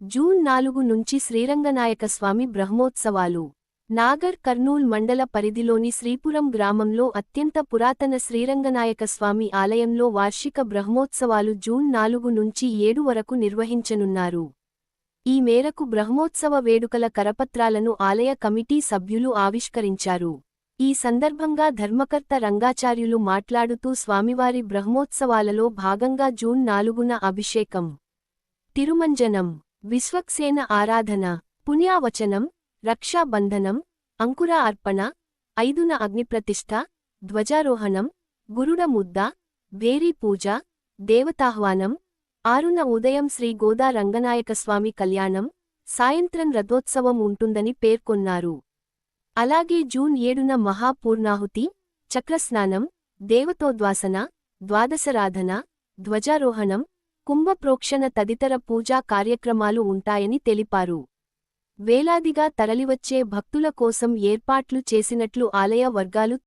June నాలుగు నుంచి శ్రీరంగనాయక స్వామి బ్రహ్మోత్సవాలు. నాగర్ కర్నూల్ మండల పరిధిలోని శ్రీపురం గ్రామంలో అత్యంత పురాతన శ్రీరంగనాయక స్వామి ఆలయంలో వార్షిక బ్రహ్మోత్సవాలు జూన్ నాలుగు నుంచి ఏడు వరకు నిర్వహించనున్నారు. ఈ మేరకు బ్రహ్మోత్సవ వేడుకల కరపత్రాలను ఆలయ కమిటీ సభ్యులు ఆవిష్కరించారు. ఈ సందర్భంగా ధర్మకర్త రంగాచార్యులు మాట్లాడుతూ స్వామివారి బ్రహ్మోత్సవాలలో భాగంగా జూన్ నాలుగున అభిషేకం. తిరుమంజనం. విశ్వక్సేన ఆరాధన పుణ్యావచనం రక్షాబంధనం అంకుర అర్పణ ఐదున అగ్నిప్రతిష్ఠ ధ్వజారోహణం గురుడ ముద్ద భేరీ పూజ దేవతాహ్వానం ఆరున ఉదయం శ్రీ గోదా రంగనాయకస్వామి కళ్యాణం సాయంత్రం రథోత్సవం ఉంటుందని పేర్కొన్నారు. అలాగే జూన్ ఏడున మహాపూర్ణాహుతి చక్రస్నానం దేవతోద్వాసన ద్వాదశరాధన ధ్వజారోహణం కుంభప్రోక్షణ తదితర పూజా కార్యక్రమాలు ఉంటాయని తెలిపారు. వేలాదిగా తరలివచ్చే భక్తుల కోసం ఏర్పాట్లు చేసినట్లు ఆలయ వర్గాలు